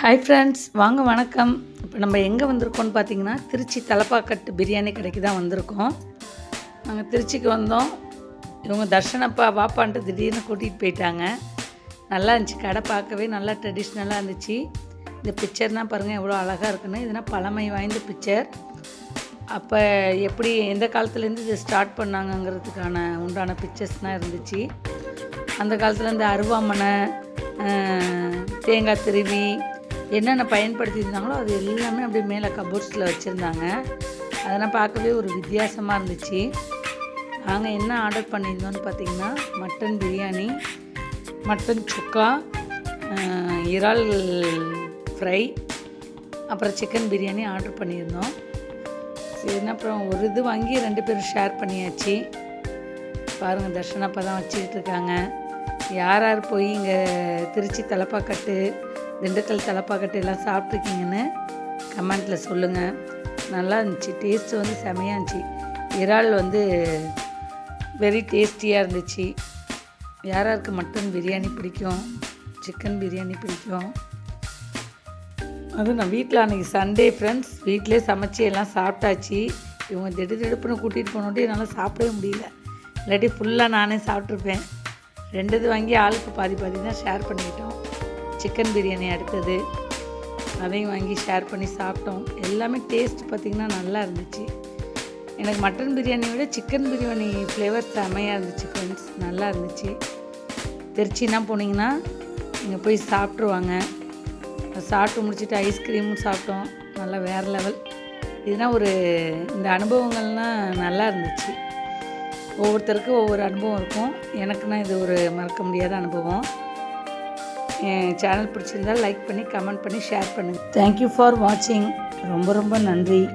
Hi friends வாங்க வணக்கம். இப்போ நம்ம எங்கே வந்திருக்கோம்னு பார்த்தீங்கன்னா திருச்சி தலப்பாக்கட்டு பிரியாணி கடைக்கு தான் வந்திருக்கோம். நாங்கள் திருச்சிக்கு வந்தோம். இவங்க தர்ஷனப்பா வாப்பான்ட்டு திடீர்னு கூட்டிகிட்டு போயிட்டாங்க. நல்லா இருந்துச்சு. கடை பார்க்கவே நல்லா ட்ரெடிஷ்னலாக இருந்துச்சு. இந்த பிக்சர்னால் பாருங்கள் எவ்வளோ அழகாக இருக்குன்னு. இதுனா பழமை வாய்ந்த பிக்சர் அப்போ எப்படி எந்த காலத்துலேருந்து இதை ஸ்டார்ட் பண்ணாங்கங்கிறதுக்கான உண்டான பிக்சர்ஸ்லாம் இருந்துச்சு. அந்த காலத்தில் இந்த அருவாமனை தேங்காய் திருவி என்னென்ன பயன்படுத்தியிருந்தாங்களோ அது எல்லாமே அப்படியே மேலே கபோர்ட்ஸில் வச்சுருந்தாங்க. அதெல்லாம் பார்க்கவே ஒரு வித்தியாசமாக இருந்துச்சு. நாங்கள் என்ன ஆர்டர் பண்ணியிருந்தோம்னு பார்த்தீங்கன்னா மட்டன் பிரியாணி மட்டன் சுக்கா இறால் ஃப்ரை அப்புறம் சிக்கன் பிரியாணி ஆர்டர் பண்ணியிருந்தோம். சரி அப்புறம் ஒரு இது வாங்கி ரெண்டு பேரும் ஷேர் பண்ணியாச்சு. பாருங்கள் தர்ஷனப்பா தான் வச்சுக்கிட்டு இருக்காங்க. யார் யார் போய் இங்கே திருச்சி தலப்பாக்கட்டு திண்டுக்கல் தலப்பாக்கட்டு எல்லாம் சாப்பிட்ருக்கீங்கன்னு கமெண்ட்டில் சொல்லுங்கள் நல்லா இருந்துச்சு. டேஸ்ட்டு வந்து செமையாக இருந்துச்சு. இறால் வந்து வெரி டேஸ்டியாக இருந்துச்சு. யார் யாருக்கு மட்டன் பிரியாணி பிடிக்கும்? சிக்கன் பிரியாணி பிடிக்கும்? அதுவும் நான் வீட்டில் அன்றைக்கி சண்டே ஃப்ரெண்ட்ஸ் வீட்டிலே சமைச்சு எல்லாம் சாப்பிட்டாச்சு. இவங்க திடு திடுப்புன்னு கூட்டிகிட்டு போனோட்டி என்னால் சாப்பிடவே முடியல. இல்லாட்டி ஃபுல்லாக நானே சாப்பிட்ருப்பேன் ரெண்டு இது வாங்கி ஆளுக்கு பாதி பாதி தான் ஷேர் பண்ணிக்கிட்டோம். சிக்கன் பிரியாணி அடுத்தது. அதையும் வாங்கி ஷேர் பண்ணி சாப்பிட்டோம். எல்லாமே டேஸ்ட் பார்த்திங்கன்னா நல்லா இருந்துச்சு. எனக்கு மட்டன் பிரியாணியை விட சிக்கன் பிரியாணி ஃப்ளேவர் செமையாக இருந்துச்சு ஃப்ரெண்ட்ஸ் நல்லா இருந்துச்சு. திருச்சினா போனீங்கன்னா நீங்கள் போய் சாப்பிட்ருவாங்க சாப்பிட்டு முடிச்சுட்டு ஐஸ்கிரீமும் சாப்பிட்டோம். நல்லா வேறு லெவல் இதுனா ஒரு இந்த அனுபவங்கள்லாம் நல்லா இருந்துச்சு. ஒவ்வொருத்தருக்கும் ஒவ்வொரு அனுபவம் இருக்கும். எனக்குன்னா இது ஒரு மறக்க முடியாத அனுபவம். என் சேனல் பிடிச்சிருந்தால் லைக் பண்ணி கமெண்ட் பண்ணி ஷேர் பண்ணுங்கள் தேங்க்யூ ஃபார் வாட்சிங் ரொம்ப ரொம்ப நன்றி.